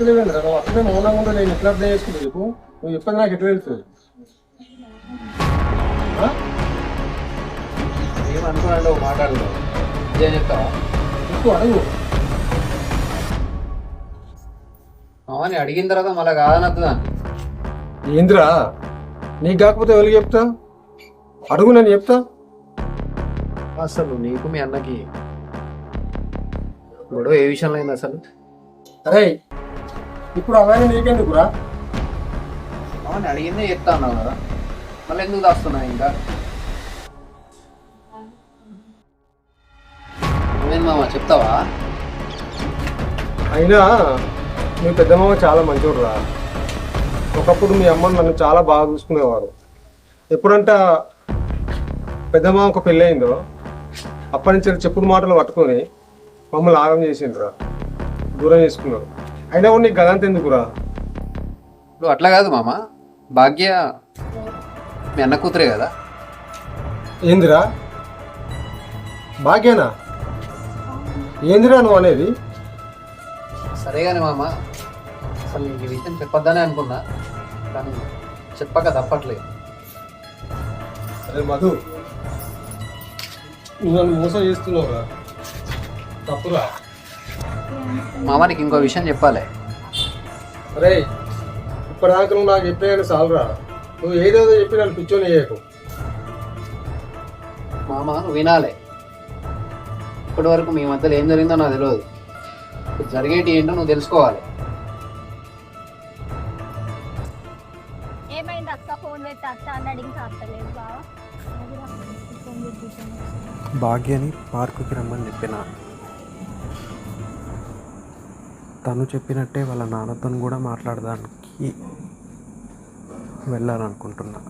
నాకు ఏం చెప్తలేవేంద్ర నువ్వు అట్లనే మౌనంగా ఉంటే నేను ఎట్లా అర్థం చేసుకుంటా చెప్పు? నువ్వు చెప్పేది నాకు ఎట్లా తెలుస్తుంది? ఆ? ఏమనుకున్నాడో మాట్లాడదు ఇదే చెప్తావా? చెప్పు అడుగు. మామని అడిగిన తర్వాత మళ్ళీ కాదనద్దుదా ఏంద్రా నీకు కాకపోతే ఎవరికి చెప్తా? అడుగు నేను చెప్తా. అసలు నీకు మీ అన్నకి గొడవ ఏ విషయంలో అయింది అసలు? అరే ఇప్పుడు అలాగే నీకెందుకురా? మామని అడిగిందే చెప్తా అన్నావు కదా. మళ్ళీ ఎందుకు దాస్తున్నావు ఇంకా? నువ్వేం మామ చెప్తావా? అయినా మీ పెద్దమ్మ చాలా మంచోడు రా ఒకప్పుడు మీ అమ్మ నన్ను చాలా బాగా చూసుకునేవారు. ఎప్పుడంట పెద్దమ్మ ఒక పెళ్ళయిందో అప్పటి నుంచి చెప్పుడు మాటలు పట్టుకొని మమ్మల్ని ఆగం చేసిండ్రా. దూరం చేసుకున్నారు. అయినా కూడా నీకు గదంత ఎందుకురా? ఇప్పుడు అట్లా కాదు మామ. భాగ్య మీ అన్న కూతురే కదా. ఏందిరా? భాగ్యనా? ఏందిరా నువ్వు అనేది? సరే కానీ మామ అసలు నీకు ఈ విషయం చెప్పొద్దనే అనుకున్నా కానీ చెప్పక తప్పట్లేదు. అరే మధు నువ్వు నన్ను మోసం చేస్తున్నావురా. తప్పురా. మామ నీకు ఇంకో విషయం చెప్పాలి. అరే ఇప్పటిదాకా నువ్వు నాకు చెప్పాయని చాలురా. నువ్వు ఏదేదో చెప్పి నన్ను పిచ్చోని చేయకు మామ నువ్వు వినాలి. ఇప్పటి వరకు మీ మధ్యలో ఏం జరిగిందో నాకు తెలియదు ఇప్పుడు జరిగేటి ఏంటో నువ్వు తెలుసుకోవాలి. ఏమైంది అక్క? ఫోన్ పెట్టి అత్త అని అడిగి అత్తలేదు బావా. ఫోన్ పెట్టి భాగ్యని పార్కుకి రమ్మని చెప్పిన. తను చెప్పినట్టే వాళ్ళ నాన్నతో కూడా మాట్లాడడానికి వెళ్ళాలనుకుంటున్నా.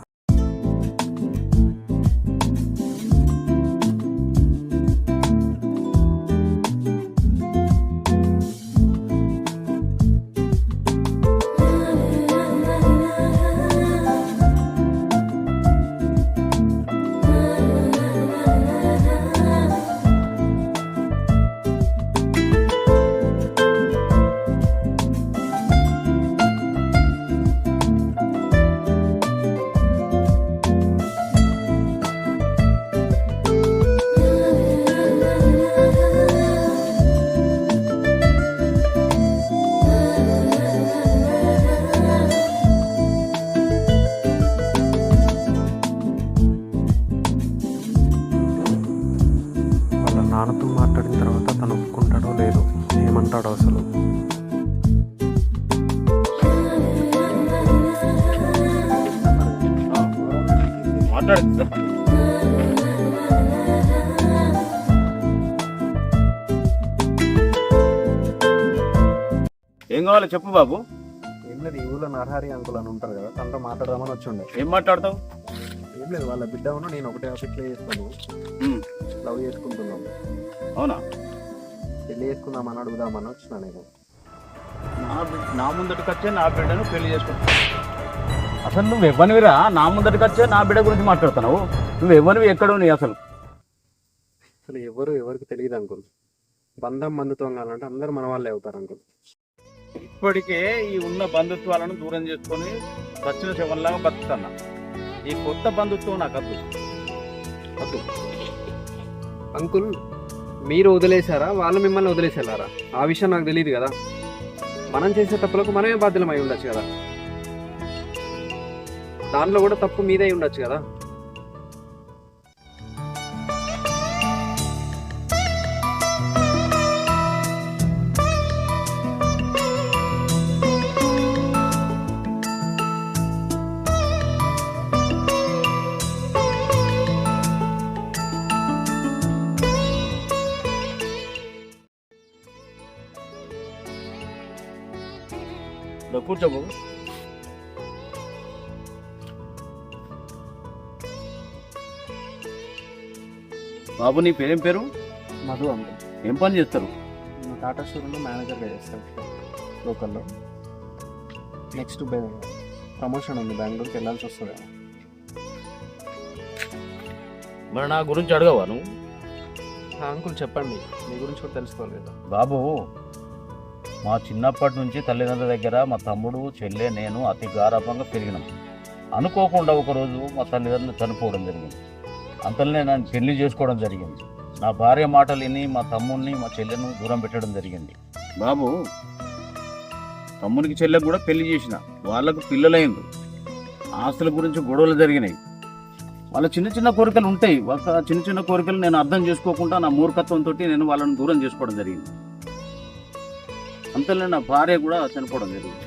ఏం కావాలో చెప్పు బాబు. ఏం లేదు ఈ ఊళ్ళో నరహరి అంకుల్ అని ఉంటారు కదా తనతో మాట్లాడదామని వచ్చి ఏం మాట్లాడతావు? ఏం లేదు వాళ్ళ బిడ్డ ఉన్న నేను ఒకటే ఆఫీస్లో చేస్తాను లవ్ చేసుకుంటున్నాం. అవునా? పెళ్ళి చేసుకుందామని అడుగుదామని వచ్చిన నేను. నా బిడ్డ నా ముందటికి వచ్చే నా బిడ్డను పెళ్ళి చేసుకుంటా అసలు నువ్వు ఎవరివిరా నా ముందటికి వచ్చే నా బిడ్డ గురించి మాట్లాడుతున్నావు? నువ్వు ఎవరివి ఎక్కడో నీ అసలు? అసలు ఎవరు ఎవరికి తెలియదు అంకుల్ బంధం బంధుత్వం కావాలంటే అందరూ మన వాళ్ళే అవుతారు అంకుల్ ఇప్పటికే ఈ ఉన్న బంధుత్వాలను దూరం చేసుకొని సచిన శవంలాగా బతుకుతున్నా. ఈ కొత్త బంధుత్వం నాకు వద్దు వద్దు అంకుల్ మీరు వదిలేశారా? వాళ్ళు మిమ్మల్ని వదిలేసేలారా? ఆ విషయం నాకు తెలియదు కదా. మనం చేసే తప్పులకు మనమే బాధ్యులం ఉండొచ్చు కదా. దాంట్లో కూడా తప్పు మీదే ఉండొచ్చు కదా. బాబు నీ పేరేం పేరు? మధు అంకుల్ ఏం పని చేస్తారు? టాటా స్టోర్లో మేనేజర్గా చేస్తాం లోకల్లో. నెక్స్ట్ ప్రమోషన్ ఉంది. బెంగళూరుకి వెళ్ళాల్సి వస్తుంది. మరి నా గురించి అడగవా నువ్వు? అంకుల్ చెప్పండి. మీ గురించి కూడా తెలుసుకోవాలి కదా. బాబు మా చిన్నప్పటి నుంచి తల్లిదండ్రుల దగ్గర మా తమ్ముడు చెల్లె నేను అతి గారాభంగా పెరిగినాం. అనుకోకుండా ఒకరోజు మా తల్లిదండ్రులు చనిపోవడం జరిగింది. అంతలోనే నన్ను పెళ్ళి చేసుకోవడం జరిగింది. నా భార్య మాటలు విని మా తమ్ముడిని మా చెల్లెను దూరం పెట్టడం జరిగింది. బాబు తమ్మునికి చెల్లెకు కూడా పెళ్ళి చేసిన వాళ్ళకు పిల్లలైంది ఆస్తుల గురించి గొడవలు జరిగినాయి. వాళ్ళ చిన్న చిన్న కోరికలు ఉంటాయి. ఒక చిన్న చిన్న కోరికలు నేను అర్థం చేసుకోకుండా నా మూర్ఖత్వంతో నేను వాళ్ళని దూరం చేసుకోవడం జరిగింది. అంతలో నా భార్య కూడా చనిపోవడం జరిగింది.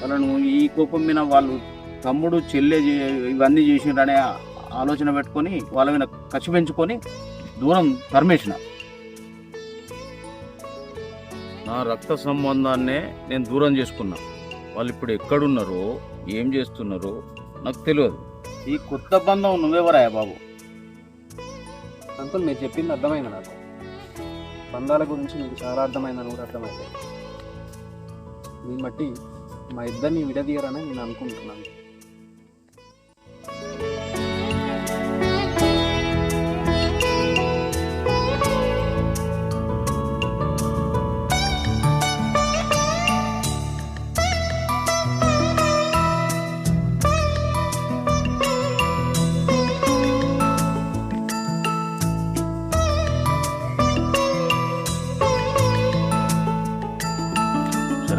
వాళ్ళను ఈ కోపం మీద వాళ్ళు తమ్ముడు చెల్లె ఇవన్నీ చేసిండ్రనే ఆలోచన పెట్టుకొని వాళ్ళ మీద కసి పెంచుకొని దూరం తరిమేసిన. నా రక్త సంబంధాన్నే నేను దూరం చేసుకున్నా. వాళ్ళు ఇప్పుడు ఎక్కడున్నారో ఏం చేస్తున్నారో నాకు తెలియదు. ఈ కొత్త బంధం నువ్వెవరాయా బాబు? అంకుల్ మీరు చెప్పింది అర్థమైంది నాకు. బంధాల గురించి మీకు చాలా అర్థమైందని కూడా అర్థమైంది. దీన్ని బట్టి మా ఇద్దరిని విడదీయరని నేను అనుకుంటున్నాను.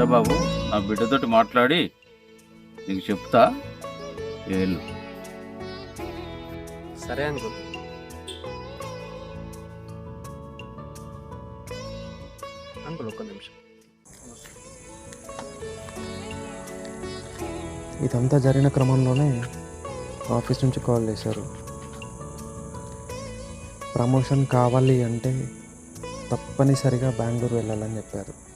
బాబు నా బిడ్డతోటి మాట్లాడి నీకు చెప్తా. వెళ్ళు సరే అంకుల్. అంకుల్ ఒక్క నిమిషం. ఇదంతా జరిగిన క్రమంలోనే ఆఫీస్ నుంచి కాల్ చేశారు. ప్రమోషన్ కావాలి అంటే తప్పనిసరిగా బెంగళూరు వెళ్ళాలని చెప్పారు.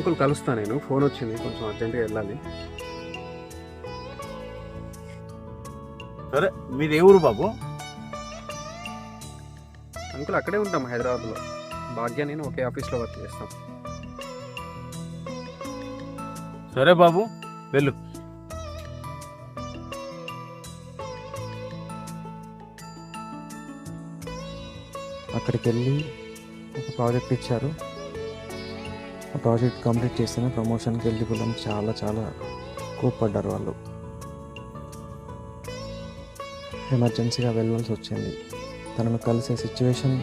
అంకుల్ కలుస్తా నేను. ఫోన్ వచ్చింది కొంచెం అర్జెంట్గా వెళ్ళాలి. సరే మీది ఏ ఊరు బాబు? అంకుల్ అక్కడే ఉంటాం హైదరాబాద్లో. భాగ్య నేను ఒకే ఆఫీస్లో వర్క్ చేస్తాం. సరే బాబు వెళ్ళు. అక్కడికి వెళ్ళి ఒక ప్రాజెక్ట్ ఇచ్చారు. ఆ ప్రాజెక్ట్ కంప్లీట్ చేస్తేనే ప్రమోషన్కి ఎలిజిబుల్ అని చాలా చాలా కోప్పడ్డారు వాళ్ళు. ఎమర్జెన్సీగా వెళ్ళాల్సి వచ్చింది. తనను కలిసే సిచ్యువేషన్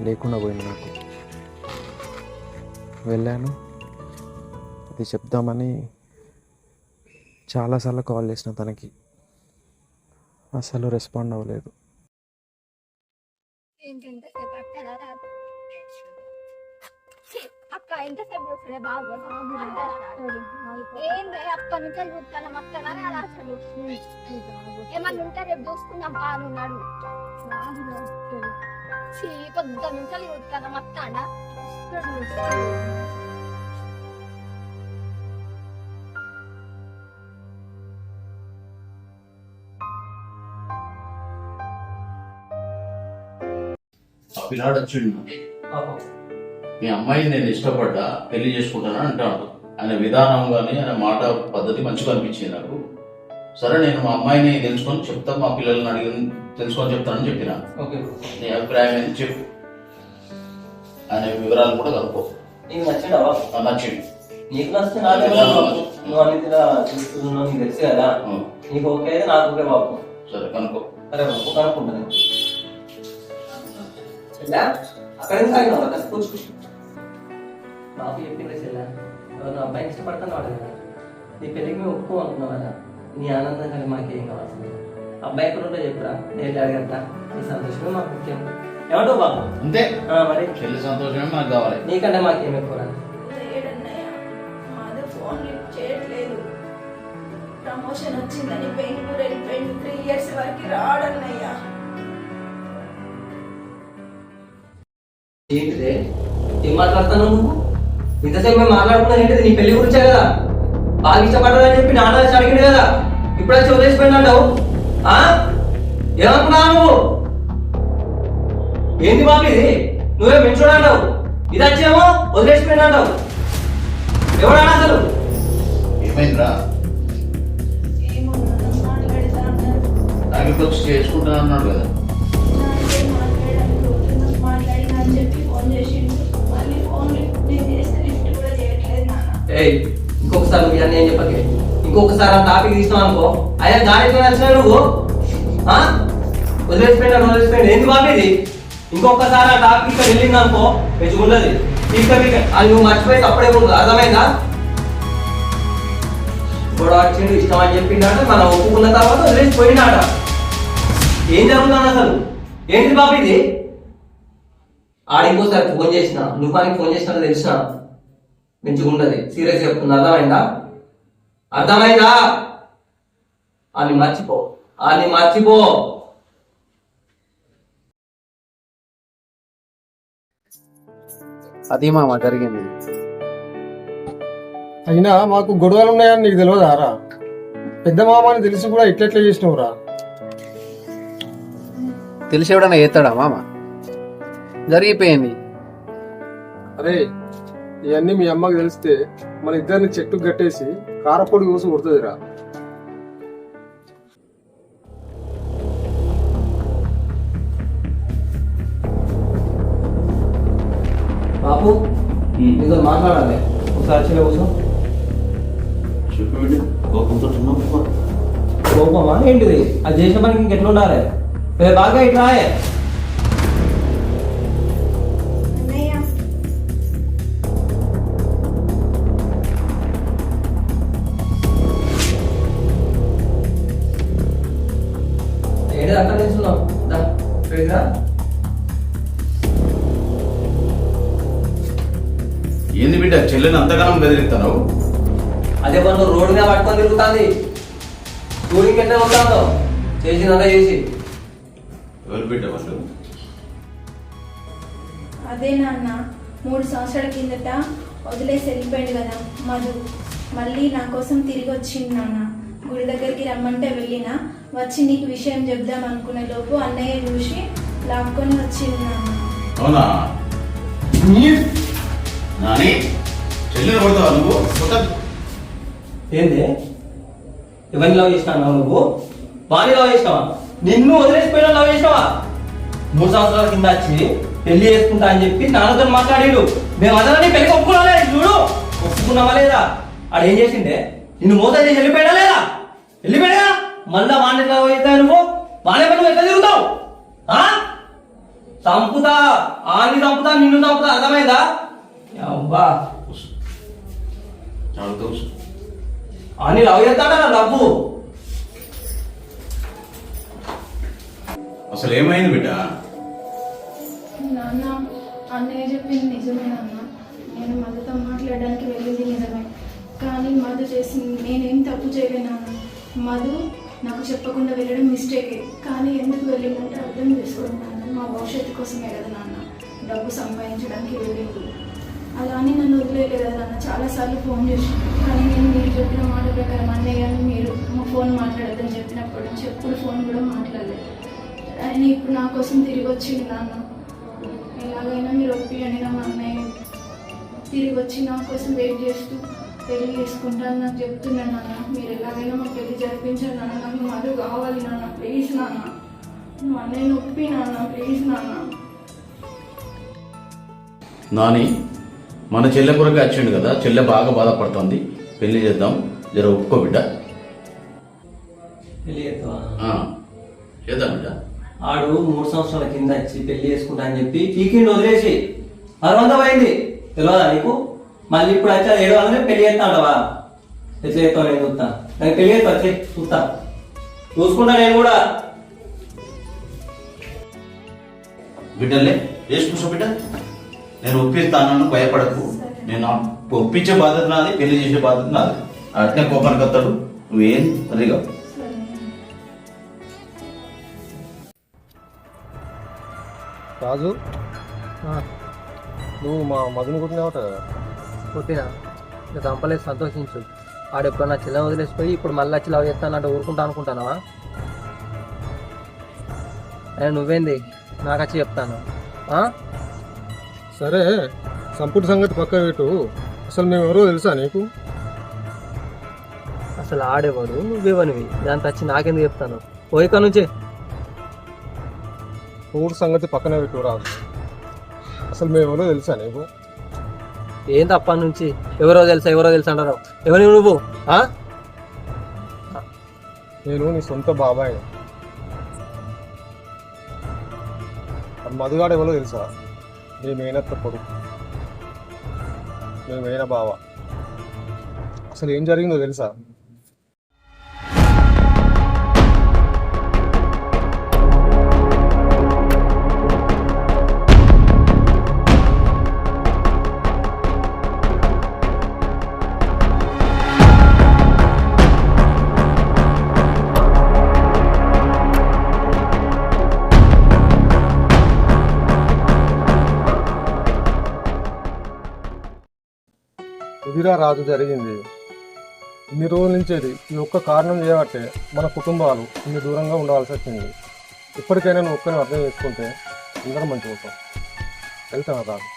లేకుండా పోయింది నాకు. వెళ్ళాను. అది చెప్దామని చాలాసార్లు కాల్ చేసిన తనకి. అసలు రెస్పాండ్ అవ్వలేదు. చూస్తుండే బాబు ఏంది? అప్పటి నుంచి చూస్తాను అక్కడా రాదు అసలు. ఏమన్నా ఉంటే రేపు చూసుకుందాం పానున్నాడు చీ పొద్దు నుంచి చూస్తాను వచ్చిండు మీ అమ్మాయిని నేను ఇష్టపడ్డా పెళ్ళి చేసుకుంటానని అంటాడు. ఆయన విధానం కానీ ఆయన మాట పద్ధతి మంచిగా అనిపించింది నాకు. సరే నేను మా అమ్మాయిని తెలుసుకొని చెప్తా మా పిల్లల్ని అడిగి తెలుసుకొని చెప్తానని చెప్పిన. ఓకే నీ అభిప్రాయం ఏంటి చెప్పు. ఆయన వివరాలు కూడా కనుక్కో. నచ్చింది నీకు నచ్చితే నాకు నువ్వు ఇలా చూస్తున్నావు నీకు తెలుసు కదా. నీకు ఓకే అయితే నాకు ఓకే బాబు. సరే కనుక్కో. సరే బాబు కనుక్కుంటాను అక్కడ ఎందుకు బాబు చెప్పింది చెల్లా ఎవరు నా అబ్బాయిని ఇష్టపడతాను వాడు కదా. నీ పెళ్ళికి మేము ఒప్పుకో అనుకున్నాం కదా. నీ ఆనందం కానీ మాకేం కావాల్సింది? అబ్బాయి ఎక్కడ ఉంటే చెప్పురా. నేను అడగంతా. నీ సంతోషమే మాకు ముఖ్యం. ఏమంటావు బాబు? అంతే. ఆ, మరి? చెల్లి సంతోషమే మనకు కావాలి. నీకంటే మాకేం ఎక్కువ ప్రమోషన్ వచ్చిందని బెంగళూరు వెళ్ళిపోయింది త్రీ ఇయర్స్ వరకు రాడన్నయ్య. ఏంటిదే? ఏం మాట్లాడుతున్నావు నువ్వు? ఇంతసేపు మేము మాట్లాడుకున్నది ఏంటి నీ పెళ్ళి గురించే కదా? బాగా ఇష్టపడ్డారని చెప్పి నాన్న వచ్చి అడిగింది కదా? ఇప్పుడు వచ్చి వదిలేసిపోయినావు ఏమనుకున్నావు ఏంది బాబు ఇది? నువ్వే పెంచుడావు ఇది వచ్చేమో వదిలేసిపోయినావు ఎవడా అసలు? ఏమైందిరా? నాకు ఇప్పుడు చేసుకుంటాను అన్నాడు కదా. ఏ ఇంకొకసారి నువ్వు అన్నీ ఏం చెప్పకే? ఇంకొకసారి ఆ టాపిక్ తీసుకున్నావు అనుకో. అయ్యా దానికి నచ్చిన నువ్వు? వదిలేసిపోయినా వదిలేసిపోయినాడు ఏంది బాబేది ఇంకొకసారి ఆ టాపిక్ ఇక్కడ వెళ్ళింది అనుకో. మెచ్చుకున్నది ఇంకా మీకు అది నువ్వు మర్చిపోయి అప్పుడే ఉండదు అర్థమైందా? గొడవ వచ్చిండు ఇష్టం అని చెప్పిండాట మనం ఒప్పుకున్న తర్వాత వదిలేసిపోయినాడ ఏం జరుగుతుంది అసలు? ఏంటి బాబు ఇది? ఆడికోసారి ఫోన్ చేసిన నువ్వు అని ఫోన్ చేసినా తెలిసిన మంచిగుండదు. సీరియస్ చెప్తున్నా అర్థమైందా? అర్థమైందా? అని మర్చిపో. అని మర్చిపో. అది మామ జరిగింది. అయినా మాకు గొడవలు ఉన్నాయని నీకు తెలియదారా పెద్ద మామ అని తెలిసి కూడా ఇట్లెట్లా చేసినవురా తెలిసి ఎవడన్నా చేస్తాడా మామ? జరిగిపోయింది. అరే ఇవన్నీ మీ అమ్మకి తెలిస్తే మన ఇద్దరిని చెట్టు కట్టేసి కారపొడి కోసి కొడుతుందిరా. బాబు నీతో మాట్లాడాలి. ఒకసారి చిన్న కోపంతో చిన్న కోపమా? ఏంటిది? అది చేసిన పనికి రేపు బాగా ఇట్లా దా, ఇక్కడికి. ఏంది బిడ్డ చెల్లెని అంతగానం బెదిరిస్తావు అదే పనులు రోడ్డు మీద పట్టుకొని తిరుగుతుంది. టూరింగ్ ఎట్లా ఉంటుందో? చేసిందంతా చేసి. ఎవరు బిడ్డ వాళ్ళు? అదే నాన్న మూడు సంవత్సరాల కిందట వదిలేసి వెళ్ళిపోయాడు కదా మధు. మళ్ళీ నా కోసం తిరిగి వచ్చింది నాన్న. గుడి దగ్గరికి రమ్మంటే వెళ్ళిన వచ్చి నీకు విషయం చెప్దాం అనుకునే లోపు అన్నయ్య చూసి లాక్కొని వచ్చింది నాన్న అవునా? నాని కొడతావా నువ్వు? ఏంది? ఎవరిని లవ్ చేసినావు నువ్వు? వాణి లవ్ చేసినావా? నిన్ను వదిలేసిపోయినా లవ్ చేసినావా? మూడు సంవత్సరాల కింద వచ్చి పెళ్ళి చేసుకుంటా అని చెప్పి నాన్నతో మాట్లాడాడు. మేము అందరం పెళ్ళి ఒప్పుకున్నా చూడు? ఒప్పుకున్నావా లేదా? ఆడు ఏం చేసిండే? నిన్ను మోసం చేసి వెళ్ళిపోయాడా లేదా? వెళ్ళిపోయాడా మళ్ళా లవ్ అవుతావు నువ్వు? వాణి పని నువ్వు ఎట్లా తిరుగుతావు? ఆ? చంపుతా ఆని చంపుతా నిన్ను చంపుతా అర్థమైందా? అబ్బా చాలా తెలుసు. అని లవ్ చేస్తాడా డబ్బు అసలు ఏమైంది బిడ్డ? నాన్న అన్నయ్య చెప్పింది నిజమే నాన్న. నేను మధుతో మాట్లాడడానికి వెళ్ళింది నిజమే. కానీ మధు చేసింది నేనేం తప్పు చేయలేను నాన్న. మధు నాకు చెప్పకుండా వెళ్ళడం మిస్టేకే. కానీ ఎందుకు వెళ్ళిందంటే అర్థం చేసుకోవడం నాన్న మా భవిష్యత్తు కోసమే కదా నాన్న. డబ్బు సంపాదించడానికి వెళ్ళింది. అలా అని నన్ను వదిలేదు కదా నాన్న. చాలాసార్లు ఫోన్ చేసి కానీ నేను మీరు చెప్పిన మాట ప్రకారం అన్నయ్య మీరు మా ఫోన్ మాట్లాడద్దని చెప్పినప్పటి నుంచి ఎప్పుడు ఫోన్ కూడా మాట్లాడలేదు. ఆయన ఇప్పుడు నా కోసం తిరిగి వచ్చింది నాన్న. ఎలాగైనా మీరు ఒప్పియండి నా అన్నయ్య. తిరిగి వచ్చి నా కోసం వెయిట్ చేస్తూ పెళ్ళి చేసుకుంటాను నాకు చెప్తున్నాను నాన్న. మీరు ఎలాగైనా మా పెళ్ళి జరిపించాలి నాన్న. నాకు మధు కావాలి నాన్న. ప్లీజ్ నాన్న. నువ్వు అన్నయ్యని ఒప్పి నాన్న. ప్లీజ్ నాన్న. నాని మన చెల్లె కొరకు వచ్చిండు కదా. చెల్లె బాగా బాధపడుతుంది. పెళ్ళి చేద్దాం. జర ఒప్పుకో బిడ్డ. పెళ్ళి చేద్దాం బిడ్డ. ఆడు మూడు సంవత్సరాల కింద వచ్చి పెళ్ళి చేసుకుంటా అని చెప్పి పీకిండి వదిలేసి. అరవంతా పోయింది తెలియదా నీకు? మళ్ళీ ఇప్పుడు వచ్చి అది ఏడు వందలే పెళ్ళి చేస్తా అంటవా ఎట్లా చేస్తావు నేను చూస్తా. నాకు పెళ్ళి చేస్తా వచ్చి చూస్తా. చూసుకుంటా నేను కూడా. బిడ్డలే వేసి కూర్చో బిడ్డ నేను ఒప్పిస్తానని భయపడకు. నేను ఒప్పించే బాధ్యత నాది పెళ్ళి చేసే బాధ్యత నాది. అట్నే కోపానికి వస్తాడు. నువ్వేం సరిగా సరే రాజు నువ్వు మా మధుని కొట్టినావట కదా? పుట్టిన ఇక చంపలేదు సంతోషించు. ఆడు ఎప్పుడన్నా చిల్ల వదిలేసిపోయి ఇప్పుడు మళ్ళీ వచ్చి లవ్ చేస్తానంటే ఊరుకుంటా అనుకుంటానవా? ఏ నువ్వేంది? నాకు వచ్చి చెప్తాను? సరే సంపుటి సంగతి పక్క పెట్టు. అసలు మేము ఎవరో తెలుసా నీకు? అసలు ఆడేవాడు నువ్వేవనివి? దాంతో వచ్చి నాకెందుకు చెప్తాను? పోయిక నుంచి. ఊరు సంగతి పక్కన పెట్టు రాదు అసలు మేము ఎవరో తెలుసా నీకు? ఏం తప్ప నుంచి? ఎవరో తెలుసా? ఎవరో తెలుసా అంటారు? ఎవరి నువ్వు? నేను నీ సొంత బాబాయ్ మధుగాడు ఎవరో తెలుసా? నీ మేనత్త కొడుకు. నీ మేన బావ అసలు ఏం జరిగిందో తెలుసా? ఇదిరా రాదు జరిగింది. ఇన్ని రోజుల నుంచి ఈ ఒక్క కారణం చేయబట్టే మన కుటుంబాలు ఇన్ని దూరంగా ఉండవలసి వచ్చింది. ఇప్పటికైనా నువ్వు ఒక్కరిని అర్థం చేసుకుంటే అందరం మంచిగా ఉంటాం వెళ్తాను రాదు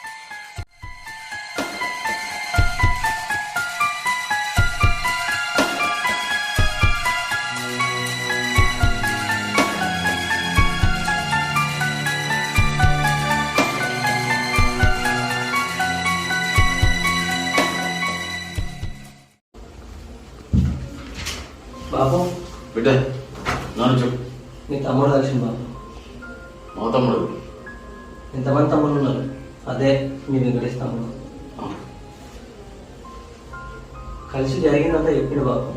నీ తమ్ముడు కలిసింది బాబు మా తమ్ముడు. ఎంతమంది తమ్ముళ్ళు ఉన్నారు? అదే మీ వెంకటేష్ తమ్ముడు. కలిసి జరిగిందంతా చెప్పిండు బాబు.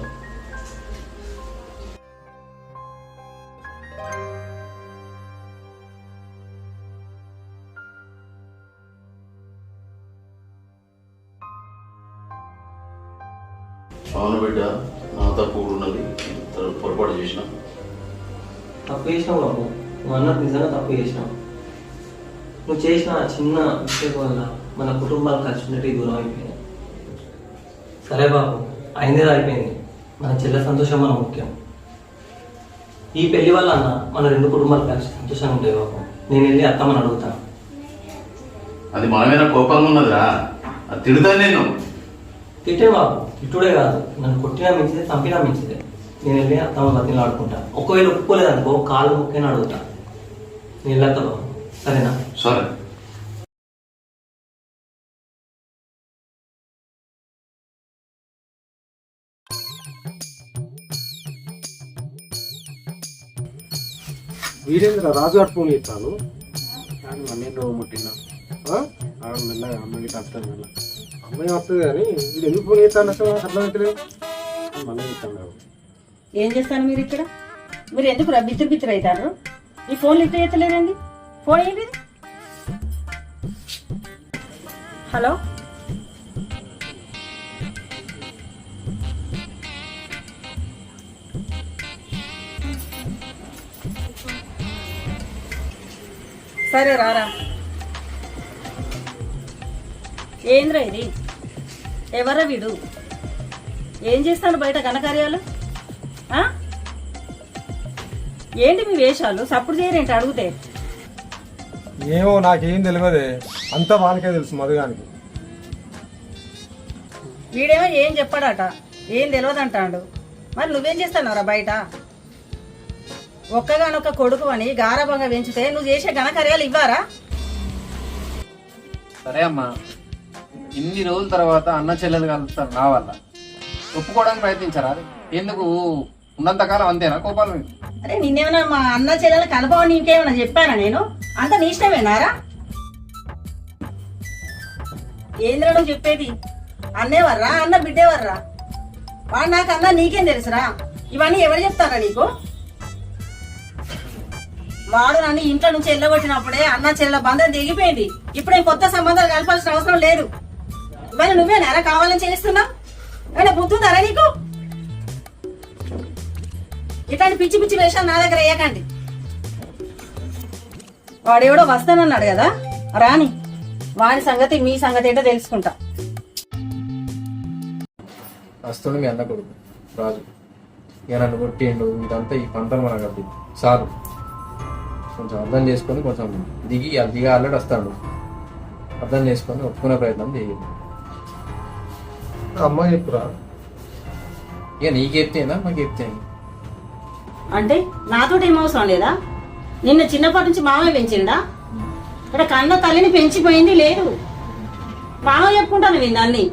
అవును బిడ్డ నా తప్పు ఉన్నది పొరపాటు చేసిన. తప్పు చేసినావు బాబు. నువ్వు అన్నట్టు నిజంగా తప్పు చేసినావు. నువ్వు చేసిన చిన్న మిస్టేక్ వల్ల మన కుటుంబాలు కలిసి ఉన్నట్టు దూరం అయిపోయినాయి. సరే బాబు అయింది అయిపోయింది. మన చెల్లె సంతోషం మన ముఖ్యం. ఈ పెళ్ళి వల్ల అన్న మన రెండు కుటుంబాలు కలిసి సంతోషంగా ఉంటాయి బాబు. నేను వెళ్ళి అత్తమ్మని అడుగుతాను అది మన మీద కోపంగా ఉన్నదిరా? అది తిడతా నేను. తిట్టే బాబు తిట్టుడే కాదు. నన్ను కొట్టినా మించిదే చంపినా మించిదే నేను వెళ్ళి అత్తమ్మ బతిని ఆడుకుంటా. ఒకవేళ ఒప్పుకోలేదనుకో కాళ్ళు ముక్కైనా అడుగుతా. నేను బాబు సరేనా? సరే. వీరేంద్ర రాజు గారు ఫోన్ చేస్తాను. కానీ ముట్టినా ఆవిడ మెల్లగా అమ్మకి వస్తుంది మెల్ల. అమ్మాయి వస్తుంది కానీ వీడు ఎందుకు ఫోన్ చేస్తాను అసలు? అర్థమవుతలేదు మళ్ళీ ఇస్తాను బాబు ఏం చేస్తాను మీరు ఇక్కడ? మీరు ఎందుకు రా బిత్తిరి బిత్తిరి అవుతారు? ఈ ఫోన్ లిఫ్ట్ ఎత్తలేదండి ఫోన్ ఏంటి హలో? సరే రారా. ఏంద్రా ఇది? ఎవరా వీడు? ఏం చేస్తాను బయట ఘనకార్యాలు? ఏంటి మీ వేషాలు? సప్పుడు చేయరేంటి అడిగితే? ఏమో నాకేం తెలియదే. అంతా వానికే తెలుసు మధుగానికి. వీడేమో ఏం చెప్పాడట? ఏం తెలియదంటాడు మరి నువ్వేం చేస్తున్నావురా బయట? ఒక్కగానొక్క కొడుకు అని గారభంగా పెంచితే నువ్వు చేసే ఘనకార్యాలు ఇవ్వారా? సరే అమ్మా. ఇన్ని రోజుల తర్వాత అన్న చెల్లెలు కలుస్తారు నా వల్ల. ఒప్పుకోవడానికి ప్రయత్నించరా? ఎందుకు? ఉన్నంతకాలం అంతేనా కోపాలు? అరే నిన్నేమైనా మా అన్న చెల్లెల కలపవని నీకేమైనా చెప్పానా నేను? అంత నీ ఇష్టమేనారా ఏంద్రా నువ్వు చెప్పేది? అన్నేవర్రా అన్న బిడ్డేవర్రా వాడు నాకు అన్న నీకేం తెలుసురా? ఇవన్నీ ఎవరు చెప్తారా నీకు? వాడు నన్ను ఇంట్లో నుంచి వెళ్ళగొట్టినప్పుడే అన్న చెల్లెల బంధం దిగిపోయింది ఇప్పుడు కొత్త సంబంధాలు కలపాల్సిన అవసరం లేదు. ఇవన్నీ నువ్వేనారా కావాలని చేస్తున్నావు? ఏమైనా బుద్ధుందారా నీకు? ఇట్లాంటి పిచ్చి పిచ్చి వేషాలు నా దగ్గర వేయకండి. వాడెవడో వస్తానన్నాడు కదా? రాని వాడి సంగతి మీ సంగతి ఏంటో తెలుసుకుంటా. వస్తుండు మీ అన్న కొడుకు రాజు. ఇక నన్ను కొట్టిండు ఇదంతా ఈ పంటలు మనకు అబ్బి. చాలు కొంచెం అర్థం చేసుకొని కొంచెం దిగి అది దిగి ఆల్రెడీ వస్తాడు. అర్థం చేసుకొని ఒప్పుకునే ప్రయత్నం చేయండి అమ్మాయి చెప్పురా. ఇక నీకు చెప్తేనా మాకు చెప్తేనా అంటే నాతోటి ఏం అవసరం లేదా? నిన్న చిన్నప్పటి నుంచి మామయ్య పెంచిండా? ఇక్కడ కన్న తల్లిని పెంచిపోయింది లేదు. మామయ్య చెప్పుకుంటాను వింది అన్ని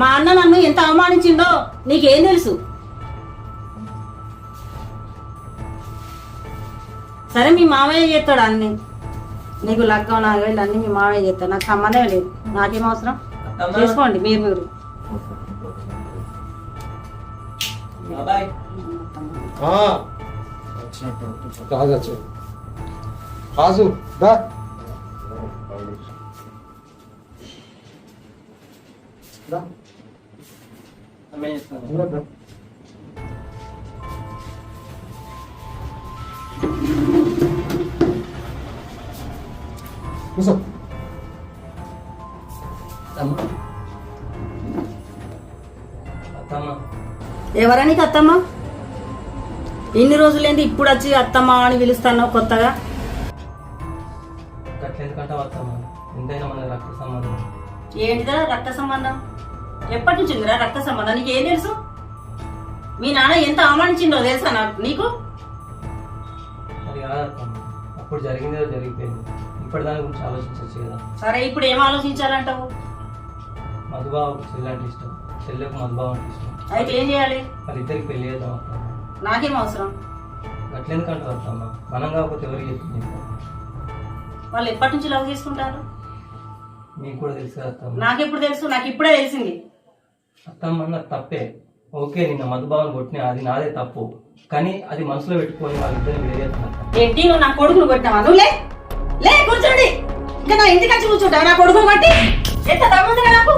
మా అన్న నన్ను ఎంత అవమానించిండో నీకేం తెలుసు? సరే మీ మామయ్య చేస్తాడు అన్ని. నీకు లగ్గం నాగవేలు అన్ని మీ మామయ్య చేస్తాడు. నాకు సంబంధం లేదు. నాకేం అవసరం? చేసుకోండి మీరు. మీరు ఆ, రాజు వచ్చాడు. రాజు దా. కూర్చో ఎవరని అత్తమ్మ? ఇన్ని రోజులేంది ఇప్పుడు వచ్చి అత్తమ్మ అని పిలుస్తున్నావు కొత్తగా? ఏంటిదా రక్త సంబంధం? ఎప్పటి నుంచి ఉందిరా రక్త సంబంధం? నీకు ఏం తెలుసు? మీ నాన్న ఎంత అవమానించిండో తెలుసా నాకు? నీకు అప్పుడు జరిగిందేదో జరిగిపోయింది. ఇప్పటి దాని గురించి ఆలోచించవచ్చు కదా. సరే ఇప్పుడు ఏం ఆలోచించాలంటావు? మధుబాబుకు చెల్లి అంటే ఇష్టం. చెల్లెకు మధుబాబు అంటే ఇష్టం. అయితే ఏం చేయాలి? వాళ్ళిద్దరికి పెళ్ళి చేద్దాం నాకేం అవసరం? గట్లెందుకంటారు అత్తమ్మ? మనం కాకపోతే ఎవరికి చెప్పింది వాళ్ళు ఎప్పటి నుంచి లవ్ చేసుకుంటారు? మీకు కూడా తెలుసు అత్తమ్మ. నాకెప్పుడు తెలుసు? నాకు ఇప్పుడే తెలిసింది. అత్తమ్మ నాకు తప్పే. ఓకే నిన్న మధుబాబుని కొట్టిన అది నాదే తప్పు. కానీ అది మనసులో పెట్టుకొని విడదీస్తాను అత్తమ్మ. ఏంటి? నువ్వు నా కొడుకును కొట్టావా నువ్వు లే! లే కూర్చోండి! ఇంకా నా ఇంటికి వచ్చి కూర్చుంటావా నా కొడుకును బట్టి ఎంత దమ్ముందిగా నాకు?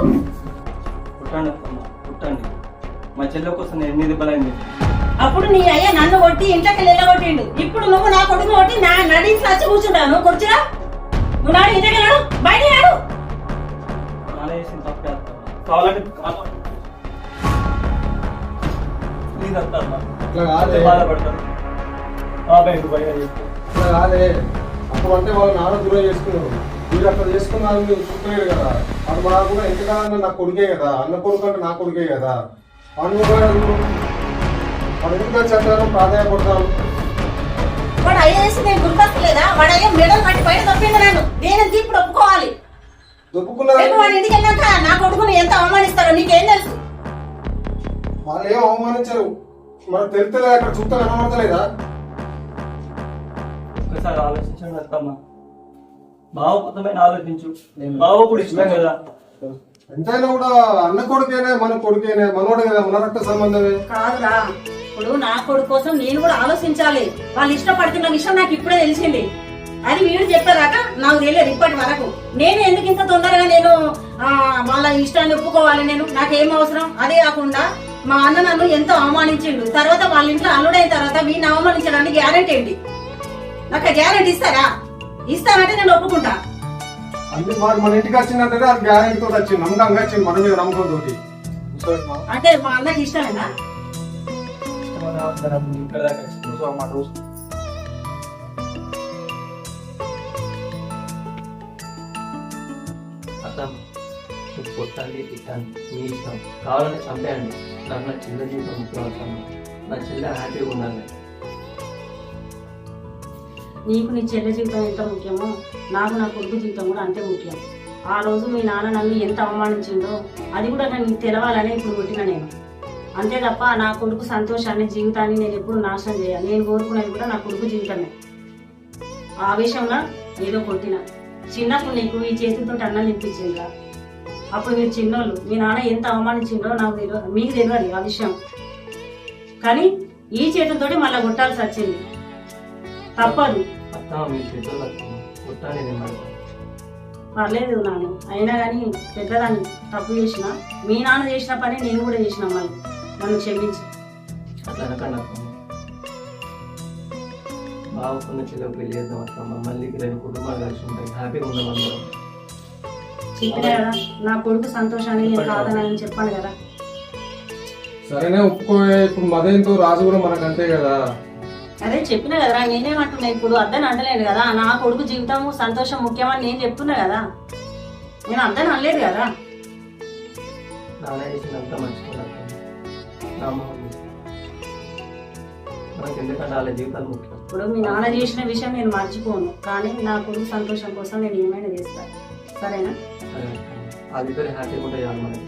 పుట్టండి అత్తమ్మ పుట్టండి మా చెల్లె కోసం నేను ఎన్ని దెబ్బలైంది? అప్పుడు నీ అయ్య నన్ను కొట్టి ఇంట్లోకి వెళ్ళగొట్టిండు. ఇప్పుడు నువ్వు నా కొడుకు కొట్టి నా నడించి వచ్చి కూర్చుంటావు. నువ్వు కూర్చురా నువ్వు నాడు ఇంటికి నాడు బయట కాదే అప్పుడు అంటే వాళ్ళు నాన్న దూరం చేసుకున్నారు మీరు అట్లా చేసుకున్నారు మీరు చూడలేదు కదా. అది మా కూడా ఎంతకాలంగా నా కొడుకే కదా. అన్న కొడుకు అంటే నా కొడుకే కదా. వాడిని ఎందుకు చట్టాలను ప్రాధాన్యపడతాను వాడు అయ్యేసి నేను గుర్తొస్తలేదా వాడు అయ్యే మెడలు పట్టి బయట తప్పిండు నన్ను. నేను ఎందుకు ఇప్పుడు ఒప్పుకోవాలి? రేపు వాడి ఇంటికి వెళ్ళాక నా కొడుకుని ఎంత అవమానిస్తారో నీకేం తెలుసు? వాళ్ళు ఏం అవమానించారు. మనకు తెలుస్తలేదు అక్కడ చూస్తే కనబడతలేదా? ఒకసారి ఆలోచించండి అత్తమ్మ. బావ కొత్తమైన ఆలోచించు. బావ కూడా ఇష్టం కదా. ఎంతైనా కూడా అన్న కొడుకేనే మన కొడుకేనే మనోడే కదా మన రక్త సంబంధమే. కాదురా. ఇప్పుడు నా కొడుకు కోసం నేను కూడా ఆలోచించాలి. వాళ్ళు ఇష్టపడుతున్న విషయం నాకు ఇప్పుడే తెలిసింది. అది వీడు చెప్పేదాకా నాకు తెలియదు ఇప్పటి వరకు. నేను ఎందుకు ఇంత తొందరగా నేను వాళ్ళ ఇష్టాన్ని ఒప్పుకోవాలి నేను? నాకేం అవసరం? అదే కాకుండా మా అన్న నన్ను ఎంతో అవమానించిండు. తర్వాత వాళ్ళ ఇంట్లో అల్లుడైన తర్వాత వీడిని అవమానించడానికి గ్యారెంటీ ఏంటి? నాకు గ్యారెంటీ ఇస్తారా? ఇస్తానంటే నేను ఒప్పుకుంటా. అన్ని వాడు మన ఇంటికి వచ్చిందంటే అది గ్యారెంటీ తోటి వచ్చింది. నమ్మకంగా వచ్చింది మన మీద నమ్మకం తోటి అంటే మా అన్నకి ఇష్టమేనా? ఇక్కడ దాకా. అత్తమ్మ మీకు కొట్టండి తిట్టండి మీ ఇష్టం. కావాలంటే చంపేయండి. నాకు నా చెల్లె జీవితం ముఖ్యం అత్తమ్మ నా చెల్లె హ్యాపీగా ఉండాలి. నీకు నీ చెల్లె జీవితం ఎంత ముఖ్యమో నాకు నా కొడుకు జీవితం కూడా అంతే ముఖ్యం. ఆ రోజు మీ నాన్న నన్ను ఎంత అవమానించిందో అది కూడా నాకు తెలవాలని ఇప్పుడు కొట్టిన నేను. అంతే తప్ప నా కొడుకు సంతోషాన్ని జీవితాన్ని నేను ఎప్పుడు నాశనం చేయాలి. నేను కోరుకునేది కూడా నా కొడుకు జీవితమే. ఆ విషయంలో ఏదో కొట్టిన. చిన్నప్పుడు నీకు ఈ చేతితో అన్నం తినిపించిందిరా అప్పుడు మీరు చిన్నోళ్ళు. మీ నాన్న ఎంత అవమానించిందో నాకు తెలియదు మీకు తెలియదు ఆ విషయం. కానీ ఈ చేతులతోటి మళ్ళీ కొట్టాల్సి వచ్చింది. తప్పదు. పర్లేదు నాన్న. అయినా కానీ పెద్దదాన్ని తప్పు చేసిన మీ నాన్న చేసిన పని నేను కూడా చేసిన మళ్ళీ. నన్ను క్షమించి. అట్లా అనకండి బాగుకున్న చెల్లెకు పెళ్ళి చేద్దాం అత్తమ్మ. మళ్ళీ రెండు కుటుంబాలు కలిసి ఉంటాయి. హ్యాపీగా ఉందాం అందరం. చెప్పినా కదా. నా కొడుకు సంతోషాన్ని నేను కాదనని చెప్పాను కదా. సరేనే ఒప్పుకోవే ఇప్పుడు మదేంతో రాజు కూడా మనకు అంతే కదా. అదే చెప్పినా కదరా నేనేమంటున్నా ఇప్పుడు? అద్దని అంటలేను కదా. నా కొడుకు జీవితం సంతోషం ముఖ్యమని నేను చెప్తున్నా కదా. నేను అద్దని అనలేదు కదా. నాన్న చేసినంత మర్చిపోయినా నా అమ్మ ఉంది. మనకి ఎందుకంటే వాళ్ళ జీవితాలు ముఖ్యం ఇప్పుడు మీ నాన్న చేసిన విషయం నేను మర్చిపోను కానీ నా కొడుకు సంతోషం కోసం నేను ఏమైనా చేస్తాను. సరేనా? సరే. అది ఇద్దరు హ్యాపీగా మనకి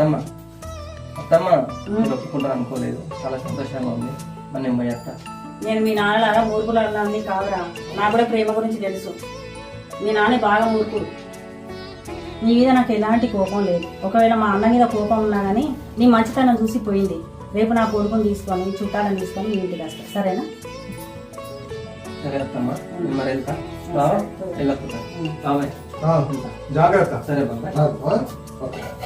అత్తమ్మ. అత్తమ్మ మీరు ఒప్పుకుంటారు అనుకోలేదు. చాలా సంతోషంగా ఉంది. మరి నేను పోయేస్తా నేను మీ నాన్నలాగా మూర్ఖులన్నీ కాదురా. నాకు కూడా ప్రేమ గురించి తెలుసు. మీ నాన్న బాగా మూర్ఖుడు. నీ మీద నాకు ఎలాంటి కోపం లేదు. ఒకవేళ మా అన్న మీద కోపం ఉన్నా కానీ నీ మంచితనం చూసి పోయింది. రేపు నా కొడుకుని తీసుకొని చుట్టాలను తీసుకొని మీ ఇంటికి వస్తా. సరేనా? సరే అత్తమ్మ. నేను మరి వెళ్తా. బావా బాబాయ్ జాగ్రత్త. సరే బాబాయ్.